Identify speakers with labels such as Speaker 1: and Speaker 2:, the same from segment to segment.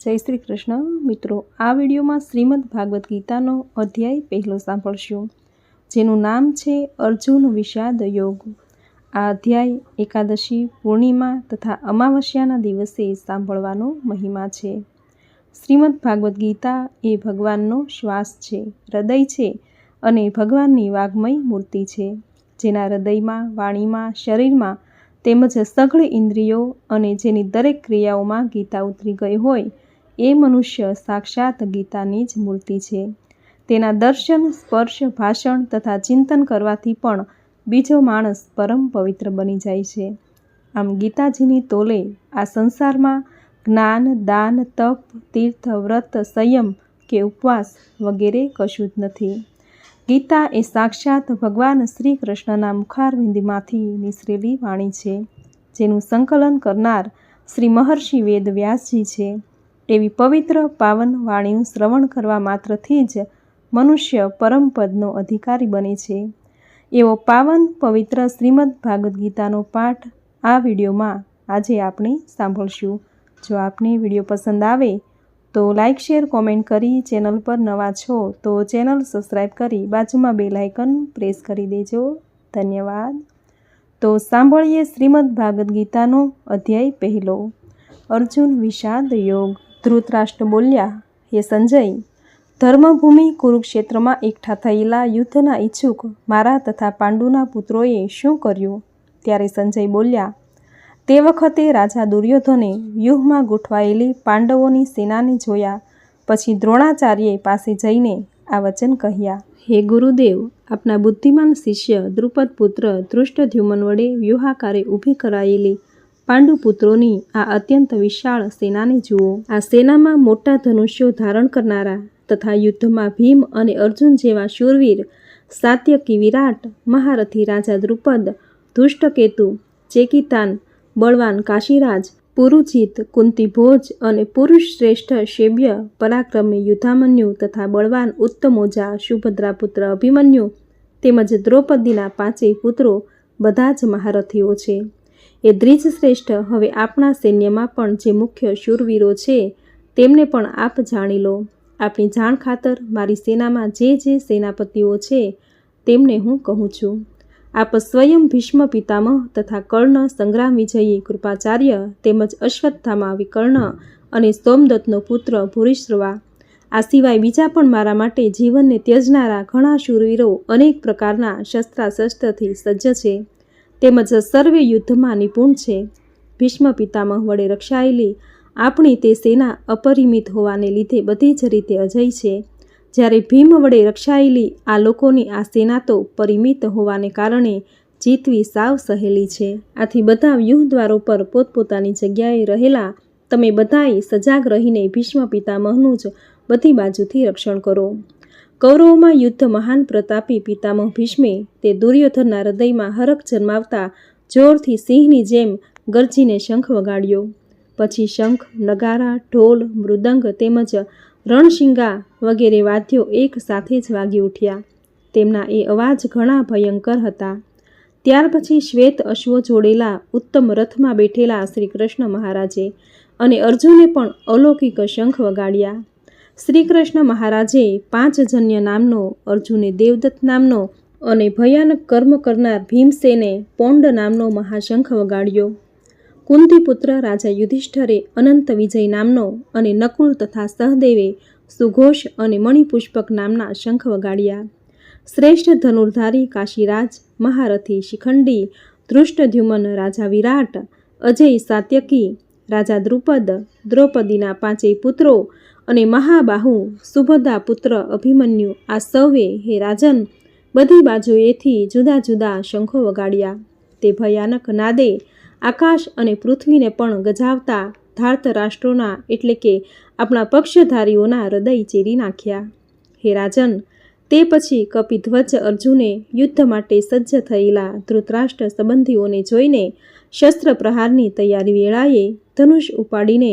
Speaker 1: જય શ્રી કૃષ્ણ. મિત્રો, આ વિડીયોમાં શ્રીમદ ભાગવદ્ ગીતાનો અધ્યાય પહેલો સાંભળશું, જેનું નામ છે અર્જુન વિષાદ યોગ. આ અધ્યાય એકાદશી પૂર્ણિમા તથા અમાવસ્યાના દિવસે સાંભળવાનો મહિમા છે. શ્રીમદ ભાગવદ્ ગીતા એ ભગવાનનો શ્વાસ છે, હૃદય છે અને ભગવાનની વાગ્મય મૂર્તિ છે, જેના હૃદયમાં, વાણીમાં, શરીરમાં તેમજ સઘળ ઇન્દ્રિયો અને જેની દરેક ક્રિયાઓમાં ગીતા ઉતરી ગઈ હોય એ મનુષ્ય સાક્ષાત ગીતાની જ મૂર્તિ છે. તેના દર્શન, સ્પર્શ, ભાષણ તથા ચિંતન કરવાથી પણ બીજો માણસ પરમ પવિત્ર બની જાય છે. આમ ગીતાજીની તોલે આ સંસારમાં જ્ઞાન, દાન, તપ, તીર્થ, વ્રત, સંયમ કે ઉપવાસ વગેરે કશું જ નથી. ગીતા એ સાક્ષાત ભગવાન શ્રી કૃષ્ણના મુખારવિંદીમાંથી નિસરેલી વાણી છે, જેનું સંકલન કરનાર શ્રી મહર્ષિ વેદ વ્યાસજી છે. એવી પવિત્ર પાવન વાણીનું શ્રવણ કરવા માત્રથી જ મનુષ્ય પરમપદનો અધિકારી બને છે. એવો પાવન પવિત્ર શ્રીમદ ભાગવદ્ ગીતાનો પાઠ આ વિડીયોમાં આજે આપણે સાંભળશું. જો આપને વીડિયો પસંદ આવે તો લાઇક શેર, કોમેન્ટ કરી ચેનલ પર નવા છો તો ચેનલ સબસ્ક્રાઈબ કરી બાજુમાં બે લાઇકન પ્રેસ કરી દેજો. ધન્યવાદ. તો સાંભળીએ શ્રીમદ ભાગવદ્ ગીતાનો અધ્યાય પહેલો. અર્જુન વિષાદ યોગ. ધૃતરાષ્ટ્ર બોલ્યા, હે સંજય, ધર્મભૂમિ કુરુક્ષેત્રમાં એકઠા થયેલા યુદ્ધના ઈચ્છુક મારા તથા પાંડુના પુત્રોએ શું કર્યું? ત્યારે સંજય બોલ્યા, તે વખતે રાજા દુર્યોધને વ્યૂહમાં ગોઠવાયેલી પાંડવોની સેનાને જોયા, પછી દ્રોણાચાર્ય પાસે જઈને આ વચન કહ્યા, હે ગુરુદેવ, આપના બુદ્ધિમાન શિષ્ય દ્રુપદ પુત્ર ધૃષ્ટદ્યુમન વડે વ્યૂહાકારે ઊભી કરાયેલી પાંડુ પુત્રોની આ અત્યંત વિશાળ સેનાને જુઓ. આ સેનામાં મોટા ધનુષ્યો ધારણ કરનારા તથા યુદ્ધમાં ભીમ અને અર્જુન જેવા શૂરવીર, સાત્યકી વિરાટ, મહારથી રાજા દ્રુપદ, ધુષ્ટકેતુ, ચેકિતાન, બળવાન કાશીરાજ પુરુચિત કુંતીભોજ અને પુરુષ શ્રેષ્ઠ શેબ્ય પરાક્રમી યુદ્ધામન્યુ તથા બળવાન ઉત્તમોજા સુભદ્રા પુત્ર અભિમન્યુ તેમજ દ્રૌપદીના પાંચેય પુત્રો બધા જ મહારથીઓ છે. એ શ્રેષ્ઠ હવે આપણા સૈન્યમાં પણ જે મુખ્ય શૂરવીરો છે, તેમને પણ આપ જાણી લો. આપણી જાણ ખાતર મારી સેનામાં જે જે સેનાપતિઓ છે, તેમને હું કહું છું. આપ સ્વયં ભીષ્મ પિતામહ તથા કર્ણ સંગ્રામ વિજયી કૃપાચાર્ય તેમજ અશ્વત્થામા વિકર્ણ અને સોમદત્તનો પુત્ર ભૂરિશ્રવા. આ સિવાય બીજા પણ મારા માટે જીવનને ત્યજનારા ઘણા શૂરવીરો અનેક પ્રકારના શસ્ત્રાશસ્ત્રથી સજ્જ છે. તેમજ સર્વે યુદ્ધમાં નિપુણ છે. ભીષ્મ પિતામહ વડે રક્ષાયેલી આપણી તે સેના અપરિમિત હોવાને લીધે બધી જ રીતે અજય છે. જ્યારે ભીમ વડે રક્ષાયેલી આ લોકોની આ સેના તો પરિમિત હોવાને કારણે જીતવી સાવ સહેલી છે. આથી બધા વ્યૂહદ્વારો પર પોતપોતાની જગ્યાએ રહેલા તમે બધાએ સજાગ રહીને ભીષ્મ પિતામહનું જ બધી બાજુથી રક્ષણ કરો. કૌરવોમાં યુદ્ધ મહાન પ્રતાપી પિતામહ ભીષ્મે તે દુર્યોધનના હૃદયમાં હરખ જન્માવતા જોરથી સિંહની જેમ ગરજીને શંખ વગાડ્યો. પછી શંખ, નગારા, ઢોલ, મૃદંગ તેમજ રણશિંગા વગેરે વાદ્યો એક સાથે જ વાગી ઉઠ્યા. તેમના એ અવાજ ઘણા ભયંકર હતા. ત્યાર પછી શ્વેત અશ્વો જોડેલા ઉત્તમ રથમાં બેઠેલા શ્રી કૃષ્ણ મહારાજે અને અર્જુને પણ અલૌકિક શંખ વગાડ્યા. શ્રી કૃષ્ણ મહારાજે પાંચજન્ય નામનો અર્જુને દેવદત્ત નામનો અને ભયાનક કર્મ કરનાર ભીમસેને પોંડ નામનો મહાશંખ વગાડ્યો. કુંતીપુત્ર રાજા યુધિષ્ઠરે અનંત વિજય નામનો અને નકુલ તથા સહદેવે સુઘોષ અને મણિપુષ્પક નામના શંખ વગાડ્યા. શ્રેષ્ઠ ધનુર્ધારી કાશીરાજ, મહારથી શિખંડી, ધૃષ્ટદ્યુમન રાજા વિરાટ, અજય સાત્યકી રાજા દ્રુપદ, દ્રૌપદીના પાંચેય પુત્રો અને મહાબાહુ સુભદા પુત્ર અભિમન્યુ આ સૌએ હે રાજન, બધી બાજુએથી જુદા જુદા શંખો વગાડ્યા. તે ભયાનક નાદે આકાશ અને પૃથ્વીને પણ ગજાવતા ધાર્થ રાષ્ટ્રોના એટલે કે આપણા પક્ષધારીઓના હૃદય ચીરી નાખ્યા. હે રાજન, તે પછી કપિધ્વજ અર્જુને યુદ્ધ માટે સજ્જ થયેલા ધૃતરાષ્ટ્ર સંબંધીઓને જોઈને શસ્ત્ર પ્રહારની તૈયારી વેળાએ ધનુષ ઉપાડીને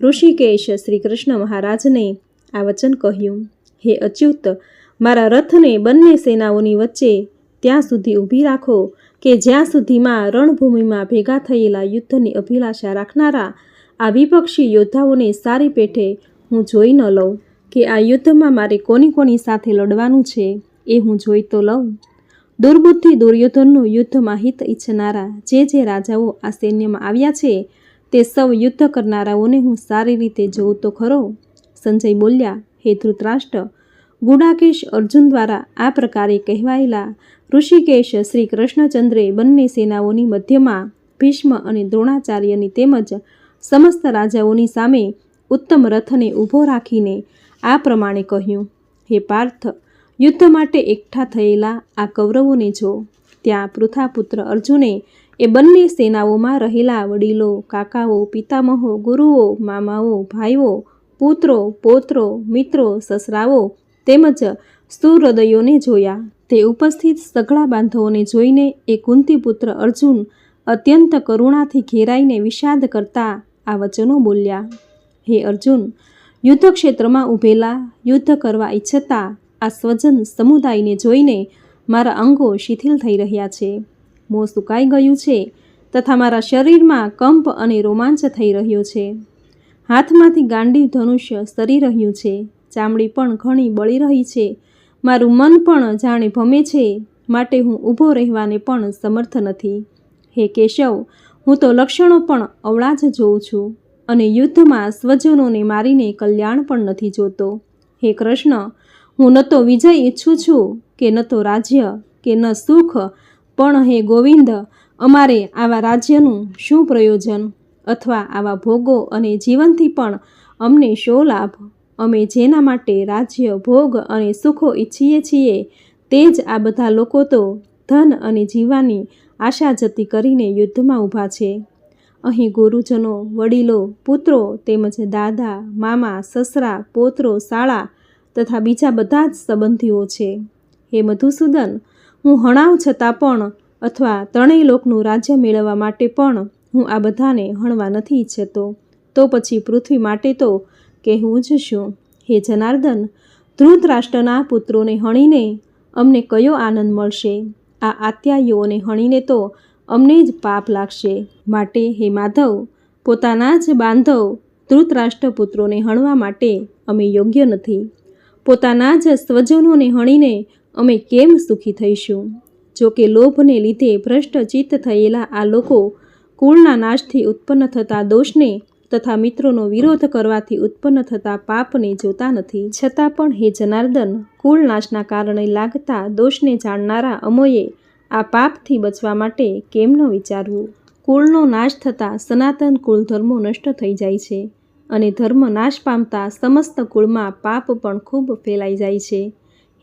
Speaker 1: ઋષિકેશ શ્રી કૃષ્ણ મહારાજને આ વચન કહ્યું. હે અચ્યુત, મારા રથને બંને સેનાઓની વચ્ચે ત્યાં સુધી ઊભી રાખો કે જ્યાં સુધીમાં રણભૂમિમાં ભેગા થયેલા યુદ્ધની અભિલાષા રાખનારા આ વિપક્ષી યોદ્ધાઓને સારી પેઠે હું જોઈ ન લઉં કે આ યુદ્ધમાં મારે કોની કોની સાથે લડવાનું છે એ હું જોઈ તો લઉં. દુર્બુદ્ધિ દુર્યોધનનું યુદ્ધમાં હિત ઈચ્છનારા જે જે રાજાઓ આ સૈન્યમાં આવ્યા છે તે સૌ યુદ્ધ કરનારાઓને હું સારી રીતે જોઉં તો ખરો? સંજય બોલ્યા, હે ધૃતરાષ્ટ્ર ગુડાકેશ અર્જુન દ્વારા આ પ્રકારે કહેવાયેલા ઋષિકેશ શ્રી કૃષ્ણચંદ્રે બંને સેનાઓની મધ્યમાં ભીષ્મ અને દ્રોણાચાર્યની તેમજ સમસ્ત રાજાઓની સામે ઉત્તમ રથને ઊભો રાખીને આ પ્રમાણે કહ્યું, હે પાર્થ, યુદ્ધ માટે એકઠા થયેલા આ કૌરવોને જો ત્યાં પૃથાપુત્ર અર્જુને એ બંને સેનાઓમાં રહેલા વડીલો, કાકાઓ, પિતામહો, ગુરુઓ, મામાઓ, ભાઈઓ, પુત્રો, પોત્રો, મિત્રો, સસરાઓ તેમજ સુહૃદયોને જોયા. તે ઉપસ્થિત સઘળા બાંધવોને જોઈને એ કુંતીપુત્ર અર્જુન અત્યંત કરુણાથી ઘેરાઈને વિષાદ કરતા આ વચનો બોલ્યા, હે અર્જુન, યુદ્ધક્ષેત્રમાં ઊભેલા યુદ્ધ કરવા ઈચ્છતા આ સ્વજન સમુદાયને જોઈને મારા અંગો શિથિલ થઈ રહ્યા છે. મોં સુકાઈ ગયું છે તથા મારા શરીરમાં કંપ અને રોમાંચ થઈ રહ્યો છે. હાથમાંથી ગાંડી ધનુષ્ય સરી રહ્યું છે. ચામડી પણ ઘણી બળી રહી છે. મારું મન પણ જાણે ભમે છે. માટે હું ઊભો રહેવાને પણ સમર્થ નથી. હે કેશવ, હું તો લક્ષણો પણ અવળા જ જોઉં છું અને યુદ્ધમાં સ્વજનોને મારીને કલ્યાણ પણ નથી જોતો. હે કૃષ્ણ, હું ન તો વિજય ઈચ્છું છું કે ન તો રાજ્ય કે ન સુખ પણ હે ગોવિંદ, અમારે આવા રાજ્યનું શું પ્રયોજન અથવા આવા ભોગો અને જીવનથી પણ અમને શો લાભ? અમે જેના માટે રાજ્ય, ભોગ અને સુખો ઈચ્છીએ છીએ, તે જ આ બધા લોકો તો ધન અને જીવવાની આશા જતી કરીને યુદ્ધમાં ઊભા છે. અહીં ગુરુજનો, વડીલો, પુત્રો તેમજ દાદા, મામા, સસરા, પોત્રો, શાળા તથા બીજા બધા જ સંબંધીઓ છે. હે મધુસૂદન હું હણાવ છતાં પણ અથવા ત્રણેય લોકનું રાજ્ય મેળવવા માટે પણ હું આ બધાને હણવા નથી ઈચ્છતો. તો પછી પૃથ્વી માટે તો કહેવું જ શું? હે જનાર્દન, ધૃતરાષ્ટ્રના પુત્રોને હણીને અમને કયો આનંદ મળશે? આ આત્યાયીઓને હણીને તો અમને જ પાપ લાગશે. માટે હે માધવ, પોતાના જ બાંધવ ધૃતરાષ્ટ્ર પુત્રોને હણવા માટે અમે યોગ્ય નથી. પોતાના જ સ્વજનોને હણીને અમે કેમ સુખી થઈશું? જો કે લોભને લીધે ભ્રષ્ટ ચિત્ત થયેલા આ લોકો કુળના નાશથી ઉત્પન્ન થતા દોષને તથા મિત્રોનો વિરોધ કરવાથી ઉત્પન્ન થતા પાપને જોતા નથી. છતાં પણ હે જનાર્દન, કુળ નાશના કારણે લાગતા દોષને જાણનારા અમોએ આ પાપથી બચવા માટે કેમ ન વિચારવું? કુળનો નાશ થતાં સનાતન કુળ ધર્મો નષ્ટ થઈ જાય છે અને ધર્મ નાશ પામતા સમસ્ત કુળમાં પાપ પણ ખૂબ ફેલાઈ જાય છે.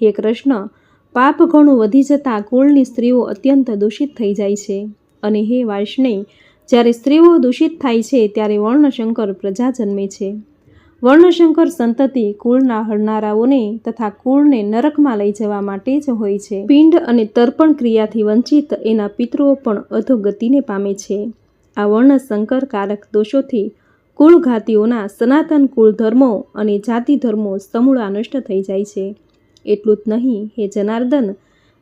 Speaker 1: હે કૃષ્ણ પાપ ઘણું વધી જતાં કુળની સ્ત્રીઓ અત્યંત દૂષિત થઈ જાય છે. અને હે વાર્ષ્ણેય, જ્યારે સ્ત્રીઓ દૂષિત થાય છે, ત્યારે વર્ણશંકર પ્રજા જન્મે છે. વર્ણશંકર સંતતિ કુળના હરનારાઓને તથા કુળને નરકમાં લઈ જવા માટે જ હોય છે. પિંડ અને તર્પણ ક્રિયાથી વંચિત એના પિતૃઓ પણ અધોગતિને પામે છે. આ વર્ણશંકર કારક દોષોથી કુળઘાતીઓના સનાતન કુળ ધર્મો અને જાતિ ધર્મો સમૂળા નષ્ટ થઈ જાય છે. એટલું જ નહીં, હે જનાર્દન,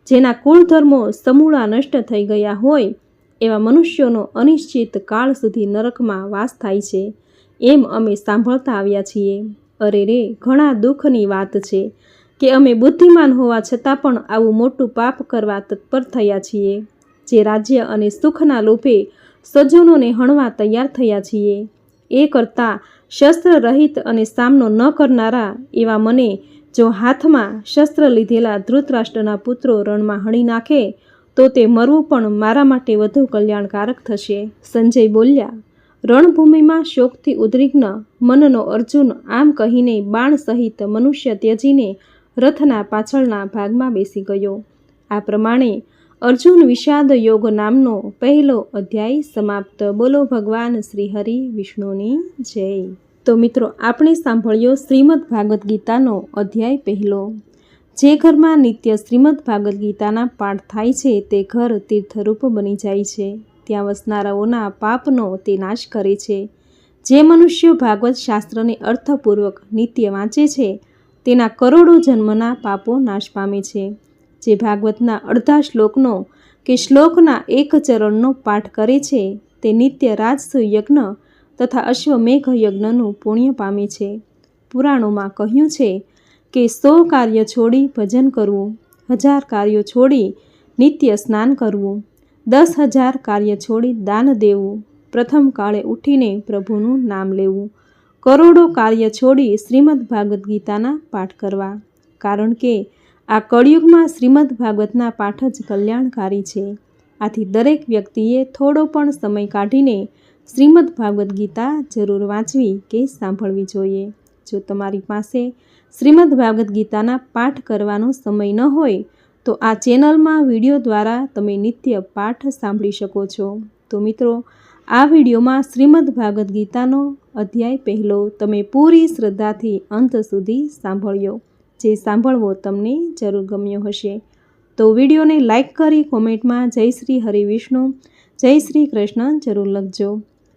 Speaker 1: જેના કુળધર્મો સમૂળા નષ્ટ થઈ ગયા હોય, એવા મનુષ્યોનો અનિશ્ચિત કાળ સુધી નરકમાં વાસ થાય છે. એમ અમે સાંભળતા આવ્યા છીએ. અરે રે, ઘણા દુઃખની વાત છે કે અમે બુદ્ધિમાન હોવા છતાં પણ આવું મોટું પાપ કરવા તત્પર થયા છીએ. જે રાજ્ય અને સુખના લોભે સજ્જનોને હણવા તૈયાર થયા છીએ. એ કરતાં શસ્ત્ર રહિત અને સામનો ન કરનારા એવા મને જો હાથમાં શસ્ત્ર લીધેલા ધૃતરાષ્ટ્રના પુત્રો રણમાં હણી નાખે, તો તે મરવું પણ મારા માટે વધુ કલ્યાણકારક થશે. સંજય બોલ્યા, રણભૂમિમાં શોકથી ઉદ્વિગ્ન મનનો અર્જુન આમ કહીને બાણ સહિત મનુષ્ય ત્યજીને રથના પાછળના ભાગમાં બેસી ગયો. આ પ્રમાણે અર્જુન વિષાદ યોગ નામનો પહેલો અધ્યાય સમાપ્ત. બોલો ભગવાન શ્રી હરિ વિષ્ણુની જય. તો મિત્રો, આપણે સાંભળ્યો શ્રીમદ ભાગવદ્ ગીતાનો અધ્યાય પહેલો. જે ઘરમાં નિત્ય શ્રીમદ ભાગવદ્ ગીતાના પાઠ થાય છે, તે ઘર તીર્થરૂપ બની જાય છે. ત્યાં વસનારાઓના પાપનો તે નાશ કરે છે. જે મનુષ્યો ભાગવત શાસ્ત્રને અર્થપૂર્વક નિત્ય વાંચે છે, તેના કરોડો જન્મના પાપો નાશ પામે છે. જે ભાગવતના અડધા શ્લોકનો કે શ્લોકના એક ચરણનો પાઠ કરે છે, તે નિત્ય રાજસુયજ્ઞ યજ્ઞ તથા અશ્વમેઘ યજ્ઞનું પુણ્ય પામે છે. પુરાણોમાં કહ્યું છે કે સો કાર્ય છોડી ભજન કરવું, હજાર કાર્યો છોડી નિત્ય સ્નાન કરવું, દસ હજાર કાર્ય છોડી દાન દેવું, પ્રથમ કાળે ઉઠીને પ્રભુનું નામ લેવું, કરોડો કાર્ય છોડી શ્રીમદ ભાગવદ્ ગીતાના પાઠ કરવા. કારણ કે આ કળિયુગમાં શ્રીમદ ભાગવતના પાઠ જ કલ્યાણકારી છે. આથી દરેક વ્યક્તિએ થોડો પણ સમય કાઢીને શ્રીમદ ભાગવદ્ ગીતા જરૂર વાંચવી કે સાંભળવી જોઈએ. જો તમારી પાસે શ્રીમદ ભાગવદ્ ગીતાના પાઠ કરવાનો સમય ન હોય, તો આ ચેનલમાં વીડિયો દ્વારા તમે નિત્ય પાઠ સાંભળી શકો છો. તો મિત્રો, આ વિડીયોમાં શ્રીમદ ભાગવદ્ ગીતાનો અધ્યાય પહેલો તમે પૂરી શ્રદ્ધાથી અંત સુધી સાંભળ્યો. જે સાંભળવો તમને જરૂર ગમ્યો હશે. તો વિડીયોને લાઇક કરી કોમેન્ટમાં જય શ્રી હરિ વિષ્ણુ, જય શ્રી કૃષ્ણ જરૂર લખજો.